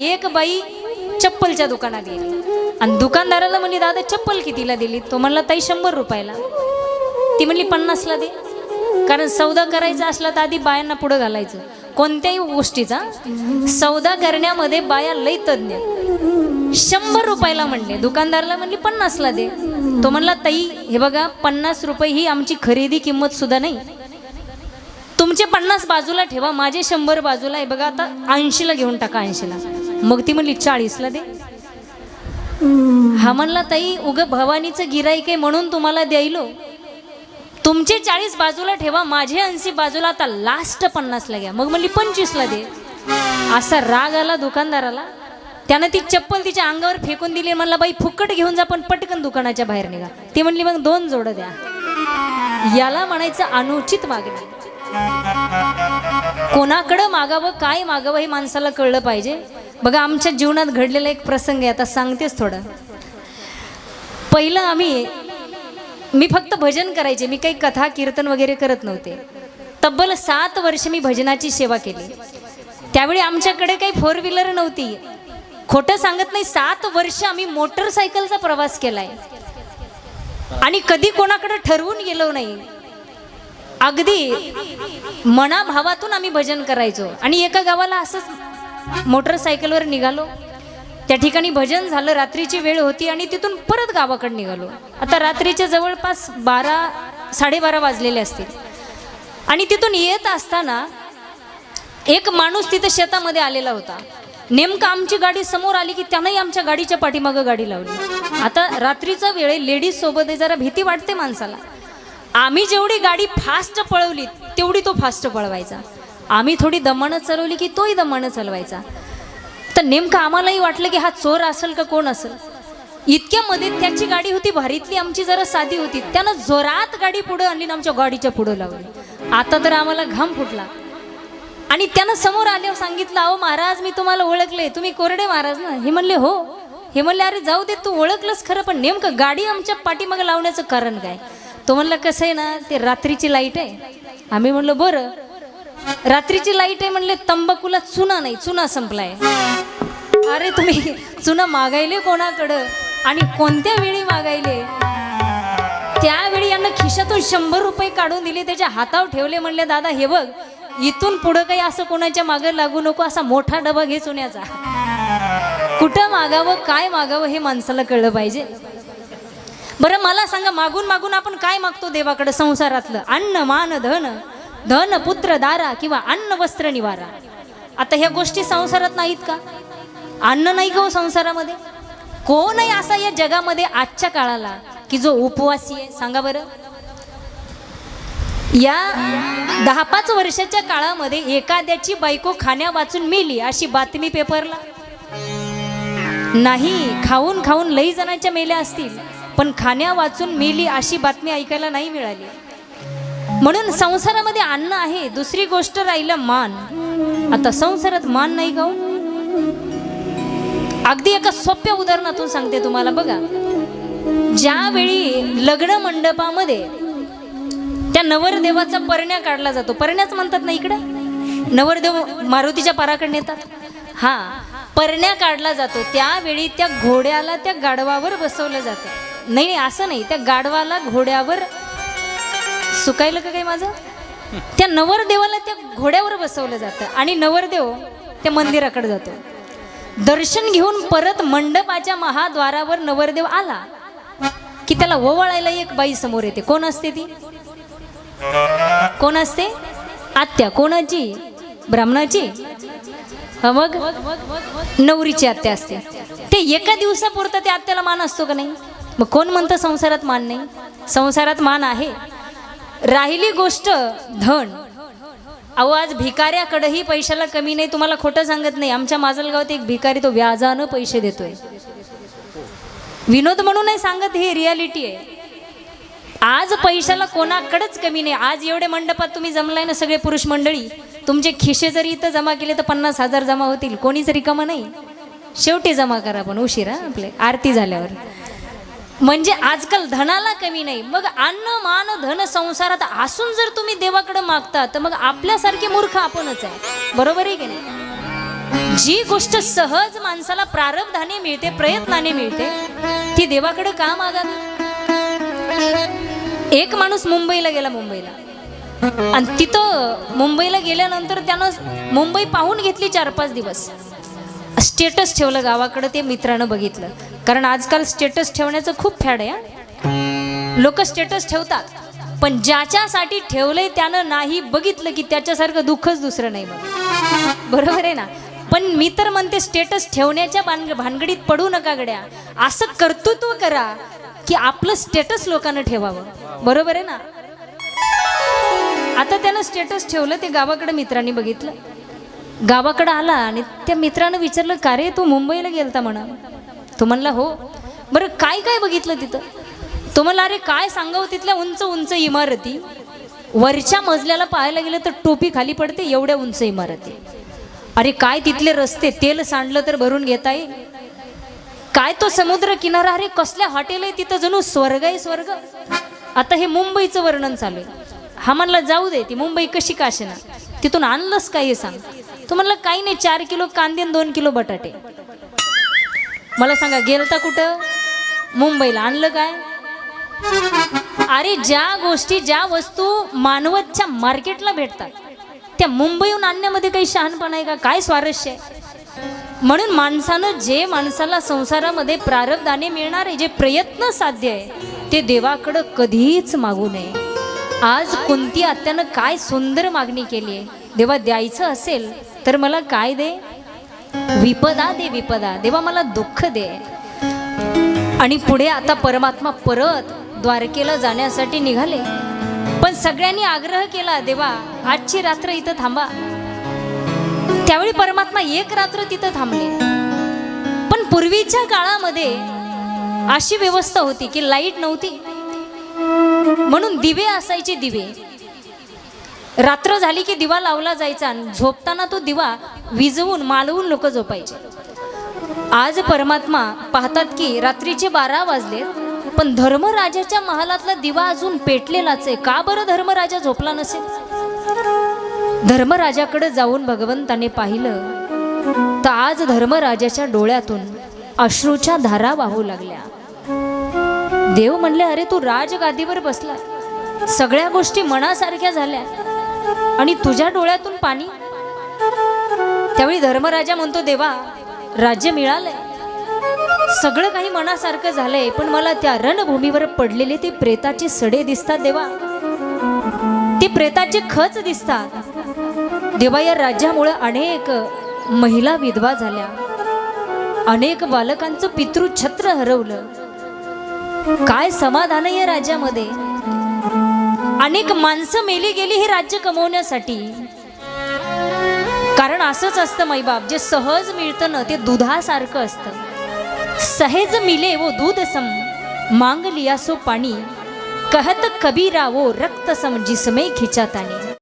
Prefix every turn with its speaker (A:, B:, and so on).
A: एक बाई चप्पलच्या दुकानात गेली. आणि दुकानदाराला म्हणली दादा चप्पल कितीला दिली? तो म्हणला ताई शंभर रुपयाला. ती म्हणली पन्नासला दे. कारण सौदा करायचा असला तर आधी बायांना पुढं घालायचं. कोणत्याही गोष्टीचा सौदा करण्यामध्ये बाया लई तज्ज्ञ शंभर रुपयाला म्हणले. दुकानदाराला म्हणली पन्नासला दे. तो म्हणला ताई हे बघा पन्नास रुपये ही आमची खरेदी किंमत सुद्धा नाही. तुमचे पन्नास बाजूला ठेवा माझे शंभर बाजूला आहे. बघा आता ऐंशीला घेऊन टाका ऐंशीला. मग ती म्हणली चाळीसला दे. हा म्हणला ताई उग भवानीचं गिराईक आहे म्हणून तुम्हाला द्यायलो. तुमचे चाळीस बाजूला ठेवा माझे ऐंशी बाजूला आता लास्ट पन्नासला घ्या. मग म्हणली पंचवीसला दे. असा राग आला दुकानदाराला. त्यानं ती चप्पल तिच्या अंगावर फेकून दिली म्हणला बाई फुकट घेऊन जा पण पटकन दुकानाच्या बाहेर निघा. ती म्हणली मग दोन जोड द्या. याला म्हणायचं अनुचित मागणी. कोणाकडं मागावं काय मागावं हे माणसाला कळलं पाहिजे. बघा आमच्या जीवनात घडलेला एक प्रसंग आहे आता सांगतेच थोडं. पहिलं आम्ही मी फक्त भजन करायचे मी काही कथा कीर्तन वगैरे करत नव्हते. तब्बल सात वर्ष मी भजनाची सेवा केली. त्यावेळी आमच्याकडे काही फोर व्हीलर नव्हती. खोटं सांगत नाही सात वर्ष आम्ही मोटरसायकलचा प्रवास केलाय. आणि कधी कोणाकडे ठरवून गेलो नाही. अगदी मनाभावातून आम्ही भजन करायचो. आणि एका गावाला असंच मोटरसायकलवर निघालो. त्या ठिकाणी भजन झालं रात्रीची वेळ होती आणि तिथून परत गावाकडे निघालो. आता रात्रीच्या जवळपास बारा साडेबारा वाजलेले असतील. आणि तिथून येत असताना एक माणूस तिथं शेतामध्ये आलेला होता. नेमकं आमची गाडी समोर आली की त्यानंही आमच्या गाडीच्या पाठीमागं गाडी लावली. आता रात्रीचा वेळ लेडीज सोबत जरा भीती वाटते माणसाला. आम्ही जेवढी गाडी फास्ट पळवली तेवढी तो फास्ट पळवायचा. आम्ही थोडी दमानं चालवली की तोही दमानं चालवायचा. तर नेमकं आम्हालाही वाटलं की हा चोर असेल का कोण असेल? इतक्यामध्ये त्याची गाडी होती भारीतली आमची जरा साधी होती. त्यानं जोरात गाडी पुढं आणली आमच्या गाडीच्या पुढं लावली. आता तर आम्हाला घाम फुटला. आणि त्यानं समोर आल्यावर सांगितलं अहो महाराज मी तुम्हाला ओळखले. तुम्ही कोरडे महाराज ना? हे म्हणले हो. हे म्हणले अरे जाऊ दे तू ओळखलंस खरं पण नेमकं गाडी आमच्या पाठीमागं लावण्याचं कारण काय? तो म्हणलं कसं आहे ना ते रात्रीची लाइट आहे. आम्ही म्हणलो बरं. रात्रीची लाइट आहे म्हणले तंबाखूला चुना नाही चुना संपलाय. अरे तुम्ही चुना मागायले कोणाकडं? आणि कोणत्या वेळी मागायले? त्यावेळी यांना खिशातून शंभर रुपये काढून दिले त्याच्या हातावर ठेवले म्हणले दादा हे बघ इथून पुढं काही असं कोणाच्या मागं लागू नको असा मोठा डबा घे चुन्याचा. कुठं मागावं काय मागावं हे माणसाला कळलं पाहिजे. बरं मला सांगा मागून मागून आपण काय मागतो देवाकडे संसारातलं? अन्न मान धन? धन पुत्र दारा किंवा अन्न वस्त्र निवारा. आता ह्या गोष्टी संसारात नाहीत का? अन्न नाही का हो संसारामध्ये. संसारामध्ये कोणही असा या जगामध्ये आजच्या काळाला की जो उपवासी आहे? सांगा बरं. या दहा पाच वर्षाच्या काळामध्ये एखाद्याची बायको खाण्या वाचून मेली अशी बातमी पेपरला. नाही खाऊन खाऊन लई जणांच्या मेल्या असतील पण खाण्या वाचून मेली अशी बातमी ऐकायला नाही मिळाली. म्हणून संसारामध्ये अन्न आहे दुसरी गोष्ट राहिलं मान. आता संसारात मान नाही गाऊ हो? अगदी एका सोप्या उदाहरणातून सांगते तुम्हाला बघा. ज्यावेळी लग्न मंडपामध्ये त्या नवरदेवाचा परण्या काढला जातो परण्याच म्हणतात ना इकडं? नवरदेव मारुतीच्या पाराकडे नेतात हा परण्या काढला जातो त्यावेळी त्या घोड्याला त्या गाढवावर बसवलं जातं. नाही नाही असं नाही त्या गाढवाला घोड्यावर सुकायलं का काही माझं? त्या नवरदेवाला त्या घोड्यावर बसवलं जातं आणि नवरदेव त्या मंदिराकडे जातो. दर्शन घेऊन परत मंडपाच्या महाद्वारावर नवरदेव आला की त्याला ओवाळायला एक बाई समोर येते. कोण असते ती? कोण असते? आत्या. कोणाची? ब्राह्मणाची? मग? नवरीची आत्या असते. ते एका दिवसापुरतं त्या आत्याला मान असतो का नाही? मग कोण म्हणतं संसारात मान नाही? संसारात मान आहे. राहिली गोष्ट धन. अहो आज भिकाऱ्याकडेही पैशाला कमी नाही तुम्हाला खोटं सांगत नाही. आमच्या माजलगावात एक भिकारी तो व्याजानं पैसे देतोय. विनोद म्हणून नाही सांगत हे रियालिटी आहे. आज पैशाला कोणाकडेच कमी नाही. आज एवढे मंडपात तुम्ही जमलाय ना सगळे पुरुष मंडळी. तुमचे खिशे जरी इथं जमा केले तर पन्नास हजार जमा होतील. कोणीच रिकामा नाही. शेवटी जमा करा पण उशिरा आपले. आरती झाल्यावर. म्हणजे आजकाल धनाला कमी नाही मग अन्न मान धन संसारात असून जर तुम्ही देवाकडे मागता तर मग आपल्यासारखे मूर्ख आपणच आहे. बरोबर आहे की नाही? जी गोष्ट सहज माणसाला प्रारब्धाने मिळते प्रयत्नाने मिळते ती देवाकडे का मागावी? एक माणूस मुंबईला गेला मुंबईला. आणि तिथं मुंबईला गेल्यानंतर त्यानं मुंबई पाहून घेतली चार पाच दिवस. स्टेटस ठेवलं गावाकडं ते मित्रानं बघितलं. कारण आजकाल स्टेटस ठेवण्याचं खूप फॅड आहे लोक स्टेटस ठेवतात पण ज्याच्यासाठी ठेवलंय त्यानं नाही बघितलं की त्याच्यासारखं दुःखच दुसरं नाही बघ बरोबर आहे ना? पण मी तर म्हणते स्टेटस ठेवण्याच्या भानग भानगडीत पडू नका गड्या. असं कर्तृत्व करा की आपलं स्टेटस लोकांना ठेवावं. बरोबर आहे ना? आता त्यानं स्टेटस ठेवलं ते गावाकडे मित्रांनी बघितलं. गावाकडं आला आणि त्या मित्रानं विचारलं का रे तू मुंबईला गेलता म्हणा. तो म्हणला हो. बरं काय काय बघितलं तिथं? तो म्हणला अरे काय सांगावं तिथल्या उंच उंच इमारती. वरच्या मजल्याला पाहायला गेलं तर टोपी खाली पडते एवढ्या उंच इमारती. अरे काय तिथले रस्ते? तेल सांडलं तर भरून घेता येईल काय तो समुद्र किनारा अरे कसल्या हॉटेल आहे तिथं जणू? स्वर्ग आहे स्वर्ग. आता हे मुंबईचं वर्णन चालू आहे. हा म्हणला जाऊ दे ती मुंबई कशी काशे ना तिथून आणलंस काय हे सांग? तो म्हणला काही नाही चार किलो कांदे आणि दोन किलो बटाटे. मला सांगा गेलता कुठं? मुंबईला. आणलं काय? अरे ज्या गोष्टी ज्या वस्तू मानवतच्या मार्केटला भेटतात त्या मुंबईहून आणण्यामध्ये काही शहाणपणा आहे का? काय स्वारस्य आहे? म्हणून माणसानं जे माणसाला संसारामध्ये प्रारब्धाने मिळणारे जे प्रयत्न साध्य आहे ते देवाकडं कधीच मागू नये. आज कोणती आत्यानं काय सुंदर मागणी केली आहे? देवा द्यायचं असेल तर मला काय दे? विपदा दे विपदा. देवा मला दुःख दे. आणि पुढे आता परमात्मा परत द्वारकेला जाण्यासाठी निघाले. पण सगळ्यांनी आग्रह केला देवा आजची रात्र इथं थांबा. त्यावेळी परमात्मा एक रात्र तिथं थांबले. पण पूर्वीच्या काळामध्ये अशी व्यवस्था होती की लाइट नव्हती. म्हणून दिवे असायचे दिवे. रात्र झाली की दिवा लावला जायचा आणि झोपताना तो दिवा विजवून मालवून लोक झोपायचे. आज परमात्मा पाहतात की रात्रीचे बारा वाजले पण धर्मराजाच्या महालातला दिवा अजून पेटलेलाच आहे. का बरं धर्मराजा झोपला नसेल? धर्मराजाकडे जाऊन भगवंताने पाहिलं तर आज धर्मराजाच्या डोळ्यातून अश्रूच्या धारा वाहू लागल्या. देव म्हणले अरे तू राजगादीवर बसला. सगळ्या गोष्टी मनासारख्या झाल्या. आणि तुझ्या डोळ्यातून पाणी? त्यावेळी धर्मराजा म्हणतो देवा राज्य मिळालंय. सगळं काही मनासारखं झालंय पण मला त्या रणभूमीवर पडलेले ते प्रेताचे सडे दिसतात देवा. ते प्रेताचे खच दिसतात. देवा या राज्यामुळे अनेक महिला विधवा झाल्या. अनेक बालकांचं पितृछत्र हरवलं. काय समाधान आहे या राज्यामध्ये? अनेक माणसं मेली गेली हे राज्य कमवण्यासाठी. कारण असंच असतं मैबाप जे सहज मिळतं ना ते दुधासारखं असतं. सहेज मिले वो दूध सम मांग लिया सो पाणी. कहत कबीरा वो रक्त सम जिसमे खिचातानी.